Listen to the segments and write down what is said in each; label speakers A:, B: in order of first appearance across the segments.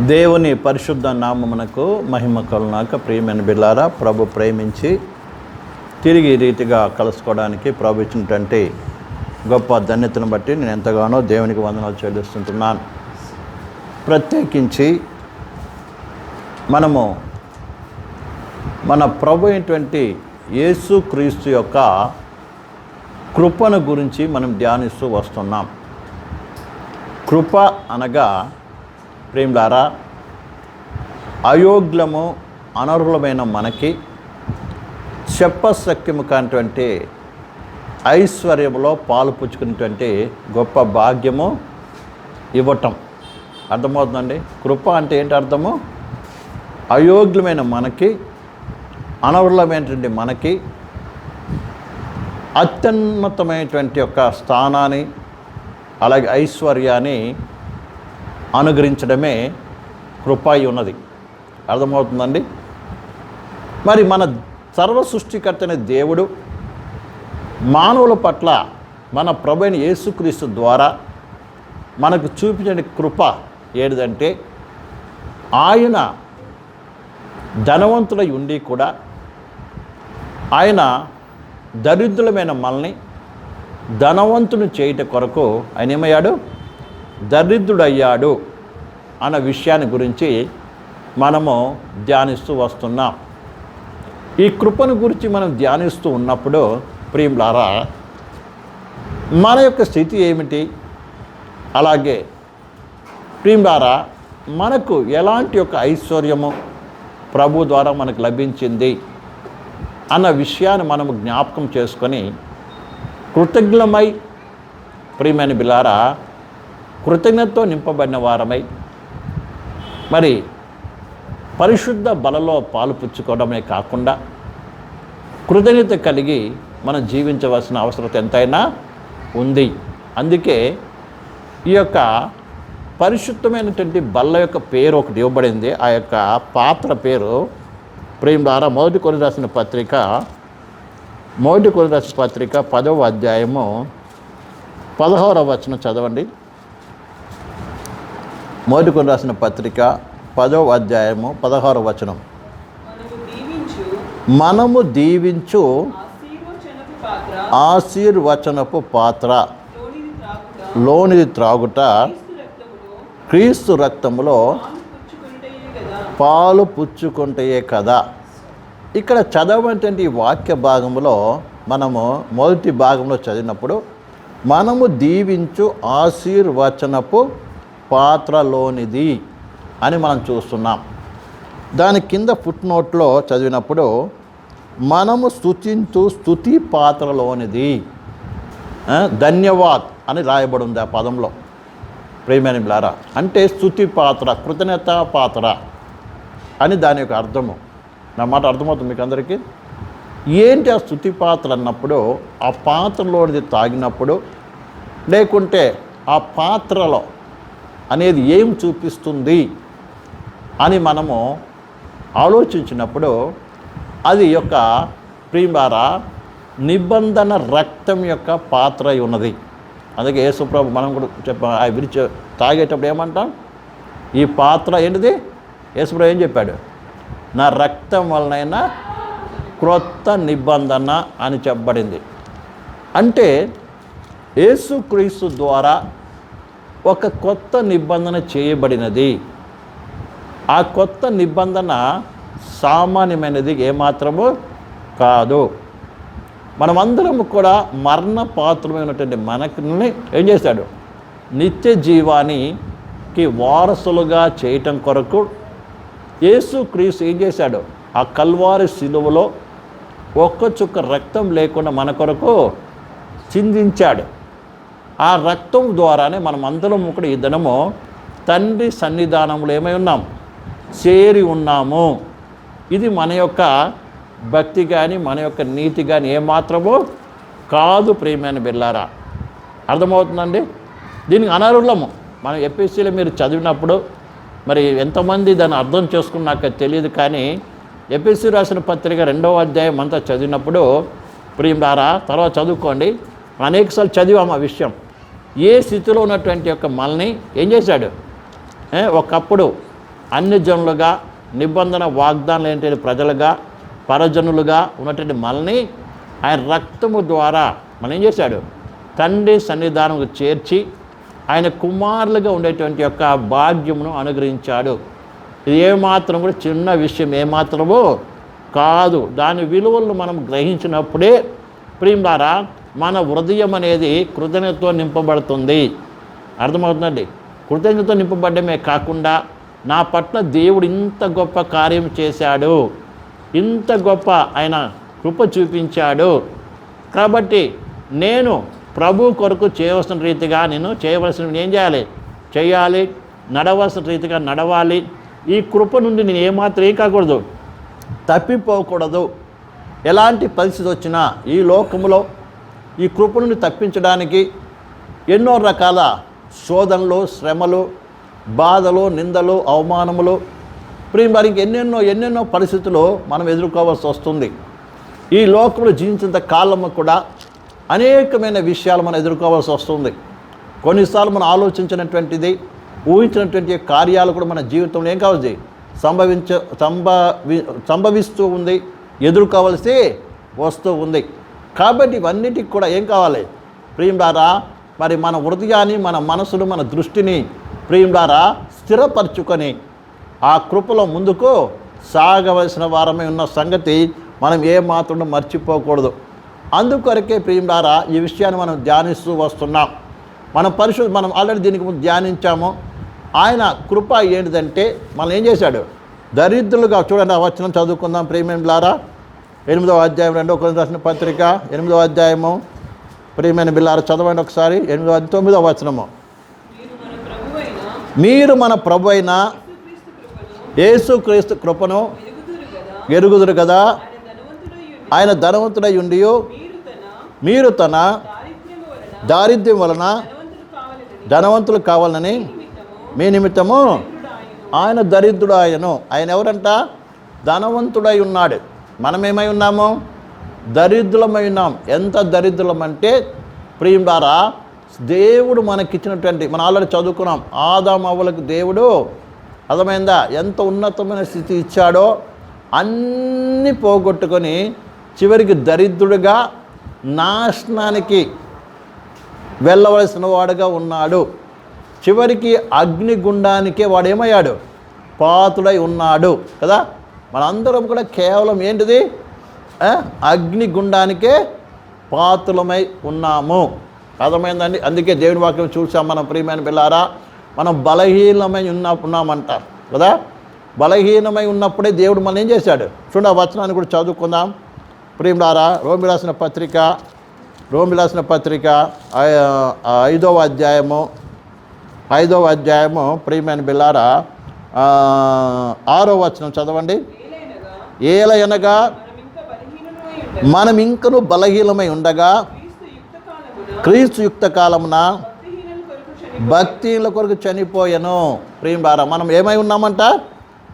A: దేవుని పరిశుద్ధ నామమునకు మహిమ కలునాక ప్రియమైన బిల్లారా ప్రభు ప్రేమించి తిరిగి రీతిగా కలుసుకోవడానికి ప్రభు ఇచ్చినటువంటి గొప్ప ధన్యతను బట్టి నేను ఎంతగానో దేవునికి వందనాలు చెల్లిస్తుంటున్నాను. ప్రత్యేకించి మనము మన ప్రభు అయినటువంటి యేసు క్రీస్తు యొక్క కృపను గురించి మనం ధ్యానిస్తూ వస్తున్నాం. కృప అనగా ప్రేమిలారా అయోగ్యము అనర్హులమైన మనకి చెప్పశక్యము కానిటువంటి ఐశ్వర్యంలో పాలు పుచ్చుకునేటువంటి గొప్ప భాగ్యము ఇవ్వటం. అర్థమవుతుందండి? కృప అంటే ఏంటి అర్థము? అయోగ్యమైన మనకి అనర్హులమైనటువంటి మనకి అత్యున్నతమైనటువంటి యొక్క స్థానాన్ని అలాగే ఐశ్వర్యాన్ని అనుగ్రహించడమే కృపాయి ఉన్నది. అర్థమవుతుందండి? మరి మన సర్వ సృష్టికర్తనే దేవుడు. మానవుల పట్ల మన ప్రభుని యేసుక్రీస్తు ద్వారా మనకు చూపించిన కృప ఏదంటే ఆయన ధనవంతుడై ఉండి కూడా ఆయన దరిద్రులమైన మనల్ని ధనవంతుని చేయట కొరకు ఆయన ఏమయ్యాడు? దరిద్రుడయ్యాడు. అన్న విషయాన్ని గురించి మనము ధ్యానిస్తూ వస్తున్నాం. ఈ కృపను గురించి మనం ధ్యానిస్తూ ఉన్నప్పుడు ప్రియులారా మన యొక్క స్థితి ఏమిటి? అలాగే ప్రియులారా మనకు ఎలాంటి యొక్క ఐశ్వర్యము ప్రభు ద్వారా మనకు లభించింది అన్న విషయాన్ని మనము జ్ఞాపకం చేసుకొని కృతజ్ఞమై ప్రియమైన బిలారా కృతజ్ఞతతో నింపబడిన వారమై మరి పరిశుద్ధ బలలో పాలు పుచ్చుకోవడమే కాకుండా కృతజ్ఞత కలిగి మనం జీవించవలసిన అవసరం ఎంతైనా ఉంది. అందుకే ఈ యొక్క పరిశుద్ధమైనటువంటి బల్ల యొక్క పేరు ఒకటి ఇవ్వబడింది. ఆ యొక్క పాత్ర పేరు ప్రేమ ద్వారా మొదటి కొని రాసిన పత్రిక మొదటి కొని రాసిన పత్రిక పదవ అధ్యాయము పదహారవ వచనం చదవండి. మొదటి కొని రాసిన పత్రిక పదవ అధ్యాయము పదహారవ వచనం.
B: మనము దీవించు ఆశీర్వచనపు పాత్ర. లోనిది త్రాగుట. క్రీస్తు రక్తములో పాలు
A: పుచ్చుకుంటే కదా. ఇక్కడ చదవటువంటి ఈ వాక్య భాగంలో మనము మొదటి భాగంలో చదివినప్పుడు మనము దీవించు ఆశీర్వచనపు పాత్రలోనిది అని మనం చూస్తున్నాం. దాని కింద ఫుట్ నోట్లో చదివినప్పుడు మనము స్తుతించు స్థుతి పాత్రలోనిది ధన్యవాద్ అని రాయబడి ఉంది ఆ పదంలో. ప్రేమైన బిలారా అంటే స్థుతి పాత్ర కృతజ్ఞత పాత్ర అని దాని యొక్క అర్థము. నా మాట అర్థమవుతుంది మీకు అందరికీ? ఏంటి ఆ స్థుతి పాత్ర అన్నప్పుడు ఆ పాత్రలోనిది తాగినప్పుడు లేకుంటే ఆ పాత్రలో అనేది ఏం చూపిస్తుంది? అని మనము ఆలోచించినప్పుడు అది యొక్క ప్రియులారా నిబంధన రక్తం యొక్క పాత్ర ఉన్నది. అందుకే యేసుప్రభు మనం కూడా చెప్ప ఆ విరిచి తాగేటప్పుడు ఏమంటాం? ఈ పాత్ర ఏంటిది? యేసుప్రభు ఏం చెప్పాడు? నా రక్తం వలనైనా క్రొత్త నిబంధన అని చెప్పబడింది. అంటే యేసుక్రీస్తు ద్వారా ఒక కొత్త నిబంధన చేయబడినది. ఆ కొత్త నిబంధన సామాన్యమైనది ఏమాత్రము కాదు. మనమందరం కూడా మరణ పాత్రమైనటువంటి మనకుని ఏం చేశాడు? నిత్య జీవానికి వారసులుగా చేయటం కొరకు యేసు క్రీస్తు ఏం చేశాడు? ఆ కల్వారి శిలువలో ఒక్క చుక్క రక్తం లేకుండా మన కొరకు చిందించాడు. ఆ రక్తం ద్వారానే మనం అందరం కూడా ఈ దినము తండ్రి సన్నిధానంలో ఏమై ఉన్నాం? చేరి ఉన్నాము. ఇది మన యొక్క భక్తి కానీ మన యొక్క నీతి కానీ ఏమాత్రమో కాదు ప్రేమైన బిల్లారా అర్థమవుతుందండి? దీనికి అనర్హులము. మనం ఎపిఎస్సీలో మీరు చదివినప్పుడు మరి ఎంతమంది దాన్ని అర్థం చేసుకున్నాక తెలియదు కానీ ఎపిఎస్సీ రాసిన పత్రిక రెండవ అధ్యాయం అంతా చదివినప్పుడు ప్రియులారా తర్వాత చదువుకోండి. అనేకసార్లు చదివాం ఆ విషయం.
C: ఏ స్థితిలో ఉన్నటువంటి యొక్క మనల్ని ఏం చేశాడు? ఒకప్పుడు
A: అన్ని జనులుగా నిబంధన వాగ్దానం ఏంటి ప్రజలుగా పరజనులుగా ఉన్నటువంటి మనల్ని ఆయన రక్తము ద్వారా మనం ఏం చేశాడు? తండ్రి సన్నిధానంకు చేర్చి ఆయన కుమారులుగా ఉండేటువంటి యొక్క భాగ్యమును అనుగ్రహించాడు. ఇది ఏమాత్రం కూడా చిన్న విషయం ఏమాత్రమో కాదు. దాని విలువలను మనం గ్రహించినప్పుడే ప్రియులారా మన హృదయం అనేది కృతజ్ఞతతో నింపబడుతుంది. అర్థమవుతుందండి? కృతజ్ఞతతో నింపబడమే కాకుండా నా పట్ల దేవుడు ఇంత గొప్ప కార్యం చేశాడు. ఇంత గొప్ప ఆయన కృప చూపించాడు. కాబట్టి నేను ప్రభు కొరకు చేయవలసిన రీతిగా నేను చేయవలసిన ఏం చేయాలి? చేయాలి నడవలసిన రీతిగా నడవాలి. ఈ కృప నుండి నేను ఏమాత్రం ఏం కాకూడదు? తప్పిపోకూడదు. ఎలాంటి పరిస్థితి వచ్చినా ఈ లోకములో ఈ కృప నుండి తప్పించడానికి ఎన్నో రకాల శోధనలు శ్రమలు బాధలు నిందలు అవమానములు. ప్రియ మరి ఎన్నెన్నో ఎన్నెన్నో పరిస్థితులు మనం ఎదుర్కోవాల్సి వస్తుంది. ఈ లోకంలో జీవించేంత కాలము కూడా అనేకమైన విషయాలు మనం ఎదుర్కోవాల్సి వస్తుంది. కొన్నిసార్లు మనం ఆలోచించినటువంటిది ఊహించినటువంటి కార్యాలు కూడా మన జీవితంలో ఏం కావాలి? సంభవించ సంభవి సంభవిస్తూ ఉంది ఎదుర్కోవలసి వస్తూ ఉంది. కాబట్టి ఇవన్నిటికి కూడా ఏం కావాలి? ప్రియుడారా మరి మన హృదయాన్ని మన మనసును మన దృష్టిని ప్రియుడారా స్థిరపరచుకొని ఆ కృపలో ముందుకు సాగవలసిన వారమై ఉన్న సంగతి మనం ఏ మాత్రం మర్చిపోకూడదు. అందుకొరకే ప్రియుడారా ఈ విషయాన్ని మనం ధ్యానిస్తూ వస్తున్నాం. మనం పరిశుద్ధ మనం ఆల్రెడీ దీనికి ముందు ధ్యానించాము. ఆయన కృప ఏంటిదంటే మనం ఏం చేశాడు? దరిద్రులుగా చూడండి ఆ వచనం చదువుకుందాం ప్రియమైన ఎనిమిదవ అధ్యాయం రెండో కొన్ని రాసిన పత్రిక ఎనిమిదవ అధ్యాయము. ప్రియమైన బిల్లారా చదవండి ఒకసారి. ఎనిమిదవ తొమ్మిదవ వచనము.
B: మీరు మన ప్రభు అయిన యేసుక్రీస్తు కృపను ఎరుగుదురు కదా? ఆయన ధనవంతుడై ఉండి మీరు తన
A: దారిద్ర్యం వలన
B: ధనవంతులు కావాలని
A: మీ నిమిత్తము ఆయన దరిద్రుడు ఆయను ఆయన ఎవరంట? ధనవంతుడై ఉన్నాడు. మనమేమై ఉన్నాము? దరిద్రులమై ఉన్నాం. ఎంత దరిద్రులమంటే ప్రియుడారా దేవుడు మనకిచ్చినటువంటి మనం ఆల్రెడీ చదువుకున్నాం. ఆదామవ్వలకు దేవుడు అర్థమైందా? ఎంత ఉన్నతమైన స్థితి ఇచ్చాడో అన్నీ పోగొట్టుకొని చివరికి దరిద్రుడిగా నాశనానికి వెళ్ళవలసిన వాడుగా ఉన్నాడు. చివరికి అగ్నిగుండానికే వాడు ఏమయ్యాడు పాతుడై ఉన్నాడు కదా? మనందరం కూడా కేవలం ఏంటిది? అగ్నిగుండానికే పాతులమై ఉన్నాము. అర్థమైందండి? అందుకే దేవుని వాక్యం చూసాం మనం. ప్రియమైన పిల్లారా మనం బలహీనమై ఉన్న ఉన్నామంట కదా? బలహీనమై ఉన్నప్పుడే దేవుడు మనం ఏం చేశాడు? చూడ ఆ వచనాన్ని కూడా చదువుకుందాం. ప్రియులారా రోమి రాసిన పత్రిక రోమి రాసిన పత్రిక ఐదవ అధ్యాయము ఐదవ అధ్యాయము ప్రియమైన బిల్లారా ఆరో వచనం చదవండి. ఏలయనగా
B: మనం
A: ఇంకను
B: బలహీనమై ఉండగా క్రీస్తు యుక్త కాలమున కొరకు
A: భక్తిల కొరకు చనిపోయాను. ప్రియులారా మనం ఏమై ఉన్నామంట?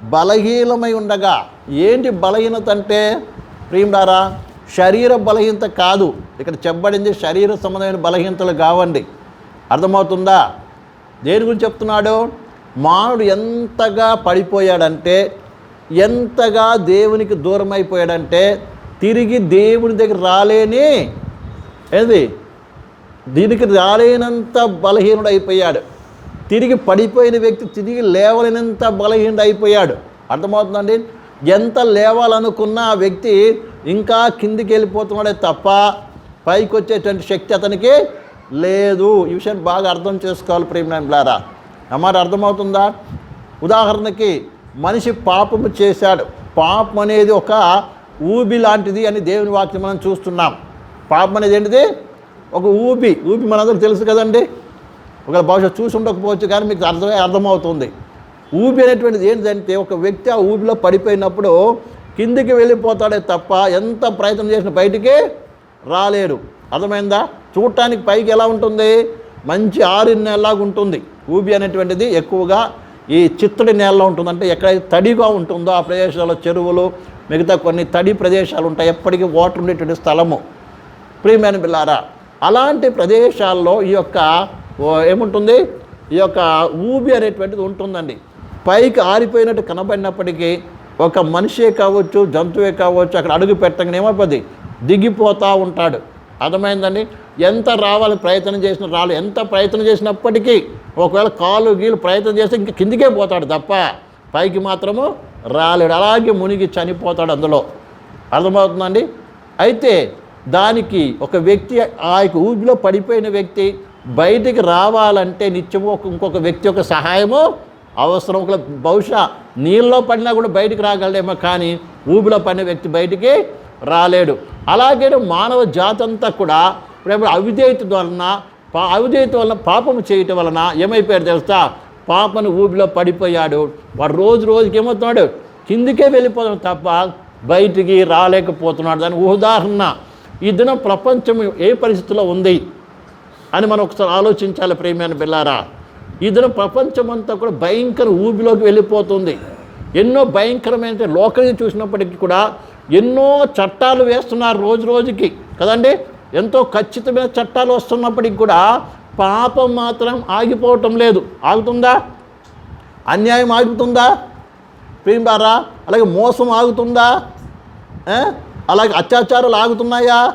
A: బలహీనమై ఉండగా. ఏంటి బలహీనత అంటే? ప్రియులారా శరీర బలహీనత కాదు. ఇక్కడ చెప్పబడింది శరీర సంబంధమైన బలహీనతలు కావండి. అర్థమవుతుందా? దేని గురించి చెప్తున్నాడు? మానవుడు ఎంతగా పడిపోయాడంటే ఎంతగా దేవునికి దూరం అయిపోయాడంటే తిరిగి దేవుని దగ్గర రాలేని ఏది? దీనికి రాలేనంత బలహీనుడు అయిపోయాడు తిరిగి పడిపోయిన వ్యక్తి తిరిగి లేవలేనంత బలహీనుడు అయిపోయాడు అర్థమవుతుందండి? ఎంత లేవాలనుకున్న ఆ వ్యక్తి ఇంకా కిందికి వెళ్ళిపోతున్నాడే తప్ప పైకి వచ్చేటువంటి శక్తి అతనికి లేదు. ఈ విషయాన్ని బాగా అర్థం చేసుకోవాలి ప్రేమిలారా. అన్నమాట అర్థమవుతుందా? ఉదాహరణకి మనిషి పాపము చేశాడు. పాపం అనేది ఒక ఊబి లాంటిది అని దేవుని వాక్యం మనం చూస్తున్నాం. పాపం అనేది ఏంటిది? ఒక ఊపి ఊపి మనందరికి తెలుసు కదండి. ఒకవేళ బహుశా చూసి ఉండకపోవచ్చు కానీ మీకు అర్థమే అర్థమవుతుంది. ఊపి అనేటువంటిది ఏంటంటే ఒక వ్యక్తి ఆ ఊపిలో పడిపోయినప్పుడు కిందికి వెళ్ళిపోతాడే తప్ప ఎంత ప్రయత్నం చేసిన బయటికి రాలేడు. అర్థమైందా? చూడటానికి పైకి ఎలా ఉంటుంది? మంచి ఆరిన నెలలాగా ఉంటుంది. ఊబి అనేటువంటిది ఎక్కువగా ఈ చిత్తడి నేలలో ఉంటుంది. అంటే ఎక్కడైతే తడిగా ఉంటుందో ఆ ప్రదేశాల్లో చెరువులు మిగతా కొన్ని తడి ప్రదేశాలు ఉంటాయి. ఎప్పటికీ వాటర్ ఉండేటువంటి స్థలము. ప్రియమైన పిల్లారా అలాంటి ప్రదేశాల్లో ఈ యొక్క ఓ ఏముంటుంది? ఈ యొక్క ఊబి అనేటువంటిది ఉంటుందండి. పైకి ఆరిపోయినట్టు కనబడినప్పటికీ ఒక మనిషే కావచ్చు జంతువే కావచ్చు అక్కడ అడుగు పెట్టగానే ఏమైపోద్ది? దిగిపోతూ ఉంటాడు. అర్థమైందండి? ఎంత రావాలి ప్రయత్నం చేసిన రాలు ఎంత ప్రయత్నం చేసినప్పటికీ ఒకవేళ కాలు గీలు ప్రయత్నం చేస్తే ఇంక కిందికే పోతాడు తప్ప పైకి మాత్రము రాలేడు. అలాగే మునిగి చనిపోతాడు అందులో. అర్థమవుతుందండి? అయితే దానికి ఒక వ్యక్తి ఆ యొక్క ఊబిలో పడిపోయిన వ్యక్తి బయటికి రావాలంటే నిత్యము ఒక ఇంకొక వ్యక్తి యొక్క సహాయము అవసరం. ఒక బహుశా నీళ్ళలో పడినా కూడా బయటికి రాగలడేమో కానీ ఊబిలో పడిన వ్యక్తి బయటికి రాలేడు. అలాగే మానవ జాతి అంతా కూడా ఇప్పుడు అవిధేయత వలన పా అవిధేయత వలన పాపము చేయటం వలన ఏమైపోయాడు తెలుస్తా పాపను ఊబిలో పడిపోయాడు. వాడు రోజు రోజుకి ఏమవుతున్నాడు? కిందికే వెళ్ళిపోతాడు తప్ప బయటికి రాలేకపోతున్నాడు. దాని ఉదాహరణ ఈ దినం ప్రపంచం ఏ పరిస్థితిలో ఉంది అని మనం ఒకసారి ఆలోచించాలి ప్రేమైన బిల్లారా ఈ దినం ప్రపంచం అంతా కూడా భయంకర ఊబిలోకి వెళ్ళిపోతుంది. ఎన్నో భయంకరమైన లోకల్ని చూసినప్పటికీ కూడా ఎన్నో చట్టాలు వేస్తున్నారు రోజు రోజుకి. కదండి? ఎంతో ఖచ్చితమైన చట్టాలు వస్తున్నప్పటికి కూడా పాపం మాత్రం ఆగిపోవటం లేదు. ఆగుతుందా? అన్యాయం ఆగుతుందా? ప్రేమారా అలాగే మోసం ఆగుతుందా? అలాగే అత్యాచారాలు ఆగుతున్నాయా?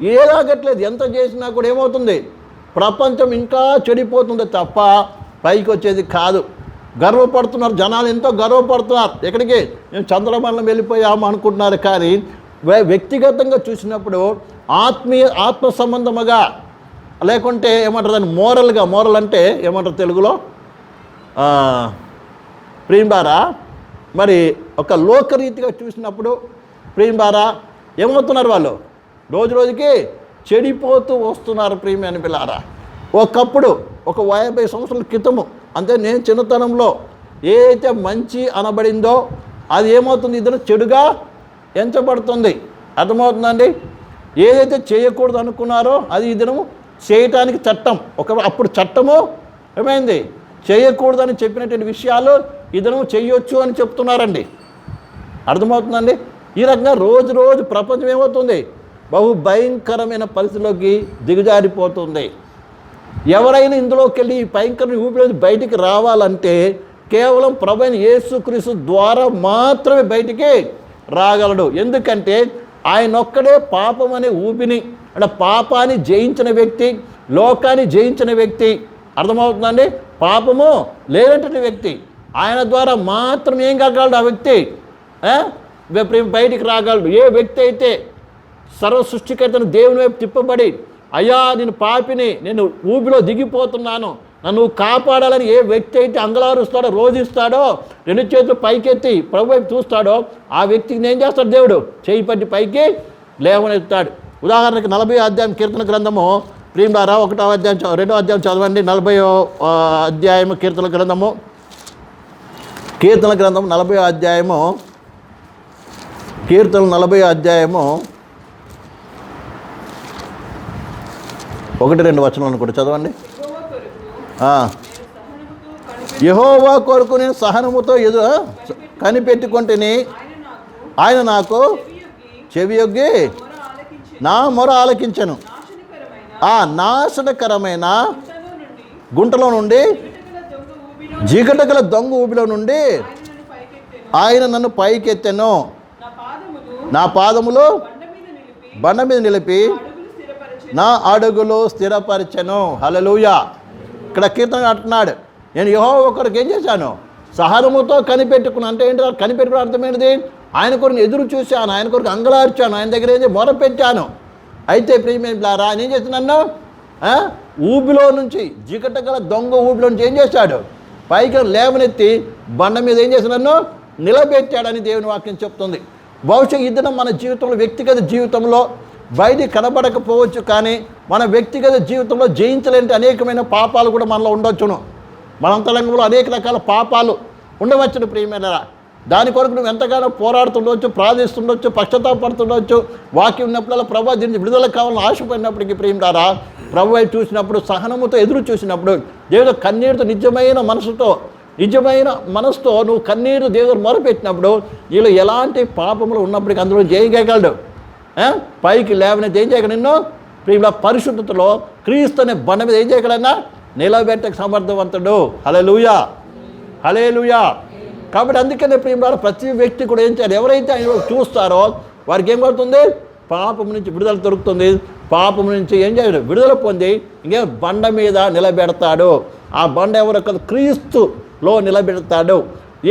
A: ఏలాగట్లేదు ఎంత చేసినా కూడా ఏమవుతుంది? ప్రపంచం ఇంకా చెడిపోతుంది తప్ప పైకి వచ్చేది కాదు. గర్వపడుతున్నారు జనాలు ఎంతో గర్వపడుతున్నారు. ఎక్కడికి? మేము చంద్రమండలం వెళ్ళిపోయాము అనుకుంటున్నారు కానీ వ్యక్తిగతంగా చూసినప్పుడు ఆత్మీయ ఆత్మ సంబంధముగా లేకుంటే ఏమంటారు దాన్ని? మోరల్గా మోరల్ అంటే ఏమంటారు తెలుగులో? ఆ, మరి ఒక లోకరీతిగా చూసినప్పుడు ప్రేంబారా ఏమవుతున్నారు వాళ్ళు? రోజు రోజుకి చెడిపోతూ వస్తున్నారు ప్రేమి అని పిల్లారా. ఒకప్పుడు ఒక యాభై సంవత్సరాల క్రితము అంటే నేను చిన్నతనంలో ఏదైతే మంచి అనబడిందో అది ఏమవుతుంది? ఇద్దరు చెడుగా ఎంచబడుతుంది. అర్థమవుతుందండి? ఏదైతే చేయకూడదు అనుకున్నారో అది ఇద్దరు చేయటానికి చట్టం. ఒక అప్పుడు చట్టము ఏమైంది? చేయకూడదని చెప్పినటువంటి విషయాలు ఇద్దరు చేయొచ్చు అని చెప్తున్నారండి. అర్థమవుతుందండి? ఈ రకంగా రోజు రోజు ప్రపంచం ఏమవుతుంది? బహు భయంకరమైన పరిస్థితిలోకి దిగజారిపోతుంది. ఎవరైనా ఇందులోకి వెళ్ళి ఈ భయంకరమైన ఊపిరి బయటికి రావాలంటే కేవలం ప్రభైన యేసుక్రీస్తు ద్వారా మాత్రమే బయటికి రాగలడు. ఎందుకంటే ఆయన ఒక్కడే పాపం అనే ఊపిని అంటే పాపాన్ని జయించిన వ్యక్తి లోకాన్ని జయించిన వ్యక్తి. అర్థమవుతుందండి? పాపము లేనటువంటి వ్యక్తి. ఆయన ద్వారా మాత్రం ఏం కాగలడు ఆ వ్యక్తి? ఆ? బయటికి రాగలడు. ఏ వ్యక్తి అయితే సర్వ సృష్టికర్తను దేవుని వైపు తిప్పబడి అయ్యా నేను పాపిని నేను ఊబిలో దిగిపోతున్నాను నన్ను కాపాడాలని ఏ వ్యక్తి అయితే అంగలారుస్తాడో రోజిస్తాడో రెండు చేతులు పైకెత్తి ప్రభు వైపు చూస్తాడో ఆ వ్యక్తికి ఏం చేస్తాడు దేవుడు? చేయి పట్టి పైకి లేవనెత్తాడు ఉదాహరణకి నలభై అధ్యాయం కీర్తన గ్రంథము ప్రియులారా ఒకటో అధ్యాయం రెండో అధ్యాయం చదవండి. నలభై అధ్యాయము కీర్తన గ్రంథము కీర్తన గ్రంథం నలభై అధ్యాయము కీర్తన నలభై అధ్యాయము ఒకటి రెండు వచనాలను కూడా చదవండి.
B: సహనముతో
A: యహోవా కొరకు నేను సహనముతో ఎదు కనిపెట్టుకుంటేని
B: ఆయన నాకు చెవియొగ్గి
A: నా మొర ఆలకించను. ఆ నాశనకరమైన
B: గుంటలో నుండి
A: గుంటలో నుండి
B: దొంగ ఊబిలో
A: జిగటగల దొంగ ఊబిలో నుండి
B: ఆయన నన్ను పైకెత్తాను
A: ఆయన నన్ను పైకెత్తెను.
B: నా పాదములు బండ మీద నిలిపి
A: నా అడుగులు స్థిరపరచను. హలలుయ ఇక్కడ కీర్తన అంటున్నాడు. నేను యహో ఒకరికి ఏం చేశాను? సహనముతో కనిపెట్టుకున్నాను అంటే ఏంటి? కనిపెట్టుకున్న అర్థమైనది ఆయన కొరకు ఎదురు చూశాను ఆయన కొరకు అంగలార్చాను ఆయన దగ్గర ఏం మొర పెట్టాను అయితే ప్రియమేలారా ఆయన ఏం చేస్తున్నాను ఊబిలో నుంచి జిగట గల దొంగ ఊబిలో నుంచి ఏం చేశాడు? పైకి లేవనెత్తి బండ మీద ఏం చేసినాను నిలబెట్టాడని దేవుని వాక్యం చెప్తుంది. బహుశా ఇద్దరం మన జీవితంలో వ్యక్తిగత జీవితంలో బయట కనబడకపోవచ్చు కానీ మన వ్యక్తిగత జీవితంలో జయించలేని అనేకమైన పాపాలు కూడా మనలో ఉండొచ్చును. మన అంతరంగంలో అనేక రకాల పాపాలు ఉండవచ్చును ప్రియమైన దాని కొరకు నువ్వు ఎంతగానో పోరాడుతుండొచ్చు ప్రార్థిస్తుండొచ్చు పశ్చాత్తాపడుతుండొచ్చు వాక్యం ఉన్నప్పుడల్లా ప్రభా దీన్ని విడుదల కావాలని ఆశపడినప్పటికీ ప్రియులారా ప్రభు చూసినప్పుడు సహనముతో ఎదురు చూసినప్పుడు దేవుడు కన్నీరుతో నిజమైన మనసుతో నిజమైన మనసుతో నువ్వు కన్నీరు దేవుడు మొరపెట్టినప్పుడు వీళ్ళు ఎలాంటి పాపములు ఉన్నప్పటికీ అందులో చేయగలడు పైకి లేవనైతే ఏం చేయగల నిన్ను? ప్రియుల పరిశుద్ధతలో క్రీస్తు అనే బండ మీద ఏం చేయగలన్నా నిలబెట్టక సమర్థవంతుడు. హల్లెలూయా. హలేలుయా కాబట్టి అందుకనే ప్రియుల ప్రతి వ్యక్తి కూడా ఏం చేయాలి? ఎవరైతే ఆయన చూస్తారో వారికి ఏం పడుతుంది పాపం నుంచి విడుదల దొరుకుతుంది. పాపం నుంచి ఏం చేయడు? విడుదల పొంది ఇంకే? బండ మీద నిలబెడతాడు. ఆ బండ ఎవరు? క్రీస్తు. లో నిలబెడతాడు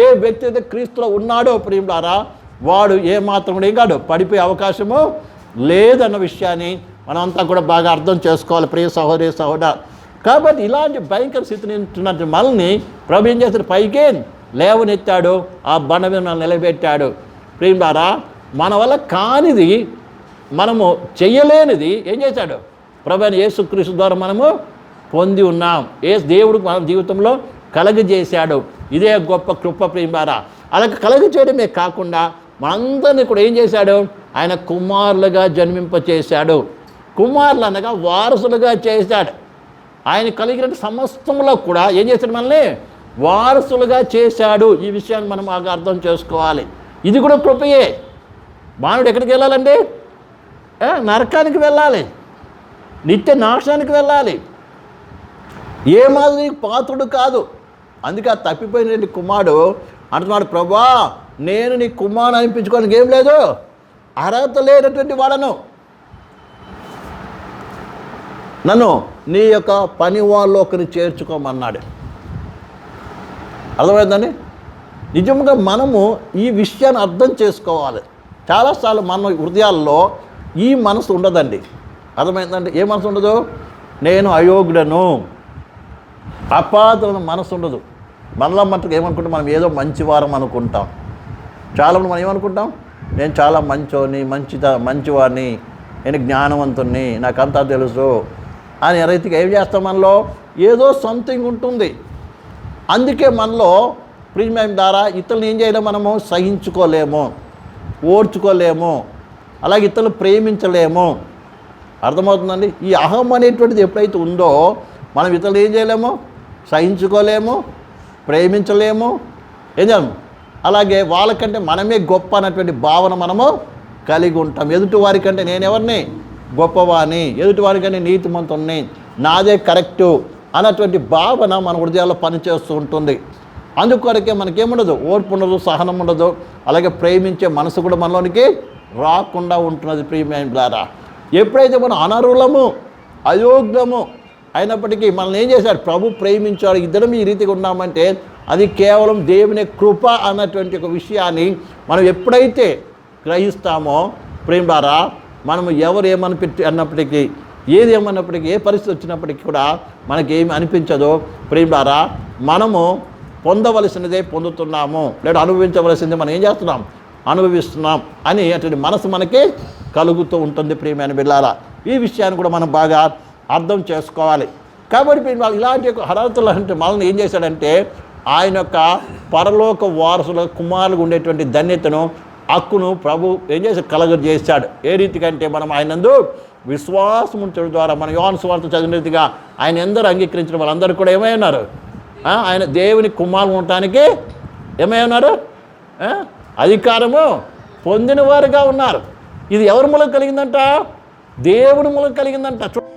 A: ఏ వ్యక్తి అయితే క్రీస్తులో ఉన్నాడో ప్రియులారా వాడు ఏ మాత్రం కూడా ఏం కాడు పడిపోయే అవకాశము లేదన్న విషయాన్ని మనమంతా కూడా బాగా అర్థం చేసుకోవాలి ప్రియ సహోదరి సహోదర. కాబట్టి ఇలాంటి భయంకర స్థితిని మనల్ని ప్రభు ఏం చేస్తాడు? పైకే లేవనెత్తాడు ఆ బండ మీద మనల్ని నిలబెట్టాడు. ప్రియులారా మన వల్ల కానిది మనము చెయ్యలేనిది ఏం చేశాడు ప్రభు అయిన యేసుక్రీస్తు ద్వారా మనము పొంది ఉన్నాం. ఏ దేవుడు మన జీవితంలో కలగజేశాడు. ఇదే గొప్ప కృప ప్రియులారా. అలా కలగజేయడమే కాకుండా మనందరినీ కూడా ఏం చేశాడు? ఆయన కుమారులుగా జన్మింపచేశాడు. కుమారులు అనగా వారసులుగా చేశాడు. ఆయన కలిగిన సమస్తంలో కూడా ఏం చేశాడు మనల్ని? వారసులుగా చేశాడు. ఈ విషయాన్ని మనం బాగా అర్థం చేసుకోవాలి. ఇది కూడా కృపయే. మానవుడు ఎక్కడికి వెళ్ళాలండి? ఏ, నరకానికి వెళ్ళాలి. నిత్య నాశనానికి వెళ్ళాలి. ఏ మాదిరి పాత్రుడు కాదు. అందుకే ఆ తప్పిపోయిన కుమారుడు అంటున్నాడు ప్రభా నేను నీ కుమారుడు అనిపించుకోవడానికి ఏం లేదు. అర్హత లేనటువంటి వాడను నన్ను నీ యొక్క పని వాళ్ళు ఒకరిని చేర్చుకోమన్నాడు. అర్థమైందండి? నిజంగా మనము ఈ విషయాన్ని అర్థం చేసుకోవాలి. చాలాసార్లు మన హృదయాల్లో ఈ మనసు ఉండదండి. అర్థమైందండి? ఏ మనసు ఉండదు? నేను అయోగ్యుడను. అపాత్రన మనసు ఉండదు. మనలో మట్టుకు ఏమనుకుంటాం? మనం ఏదో మంచివారం అనుకుంటాం. చాలామంది మనం ఏమనుకుంటాం? నేను చాలా మంచోని మంచి మంచివాడిని నేను జ్ఞానవంతుణ్ణి నాకంతా తెలుసు అని రైతుకి ఏం చేస్తాం మనలో? ఏదో సంథింగ్ ఉంటుంది. అందుకే మనలో ప్రీమియం ద్వారా ఇతరులను ఏం చేయలేము మనము? సహించుకోలేము ఓర్చుకోలేము అలాగే ఇతరులు ప్రేమించలేము. అర్థమవుతుందండి? ఈ అహం అనేటువంటిది ఎప్పుడైతే ఉందో మనం ఇతరులు ఏం చేయలేము? సహించుకోలేము ప్రేమించలేము. ఏం చేయలేము అలాగే వాళ్ళకంటే మనమే గొప్ప అన్నటువంటి భావన మనము కలిగి ఉంటాం. ఎదుటి వారికంటే నేను ఎవరిని? గొప్పవాణి ఎదుటి వారికంటే నీతిమంతుణ్ణి. నాదే కరెక్టు అన్నటువంటి భావన మన హృదయాల్లో పనిచేస్తూ ఉంటుంది. అందుకొరకే మనకేముండదు? ఓర్పు ఉండదు సహనం ఉండదు. అలాగే ప్రేమించే మనసు కూడా మనలోనికి రాకుండా ఉంటున్నది ప్రియమైన ద్వారా ఎప్పుడైతే మనం అనర్హులము అయోగ్యము అయినప్పటికీ మనల్ని ఏం చేశారు? ప్రభు ప్రేమించాడు. ఇద్దరం ఈ రీతిగా ఉన్నామంటే అది కేవలం దేవుని కృప అన్నటువంటి ఒక విషయాన్ని మనం ఎప్పుడైతే గ్రహిస్తామో ప్రేమ ద్వారా మనము ఎవరు ఏమనిపెట్టి అన్నప్పటికీ ఏది ఏమన్నప్పటికీ ఏ పరిస్థితి వచ్చినప్పటికీ కూడా మనకేమి అనిపించదో. ప్రేమ ద్వారా మనము పొందవలసినదే పొందుతున్నాము. లేదా అనుభవించవలసింది మనం ఏం చేస్తున్నాం? అనుభవిస్తున్నాం అని అటువంటి మనసు మనకి కలుగుతూ ఉంటుంది ప్రియమైన బిళ్ళారా ఈ విషయాన్ని కూడా మనం బాగా అర్థం చేసుకోవాలి. కాబట్టి ఇలాంటి యొక్క అర్హతలు అంటే మనల్ని ఏం చేశాడంటే ఆయన యొక్క పరలోక వారసుల కుమారులు ఉండేటువంటి ధన్యతను హక్కును ప్రభు ఏం చేసి కలగజేశాడు ఏ రీతికంటే మనం ఆయనందు విశ్వాసం ఉంచడం ద్వారా మన యోహాను స్వార్థ చదివిన రీతిగా ఆయన ఎందరూ అంగీకరించిన వాళ్ళందరూ కూడా ఏమై ఉన్నారు? ఆయన దేవుని కుమారులు ఉండటానికి ఏమై ఉన్నారు? అధికారము పొందిన వారుగా ఉన్నారు. ఇది ఎవరి మూలం కలిగిందంట? దేవుని మూలం కలిగిందంట. చూ-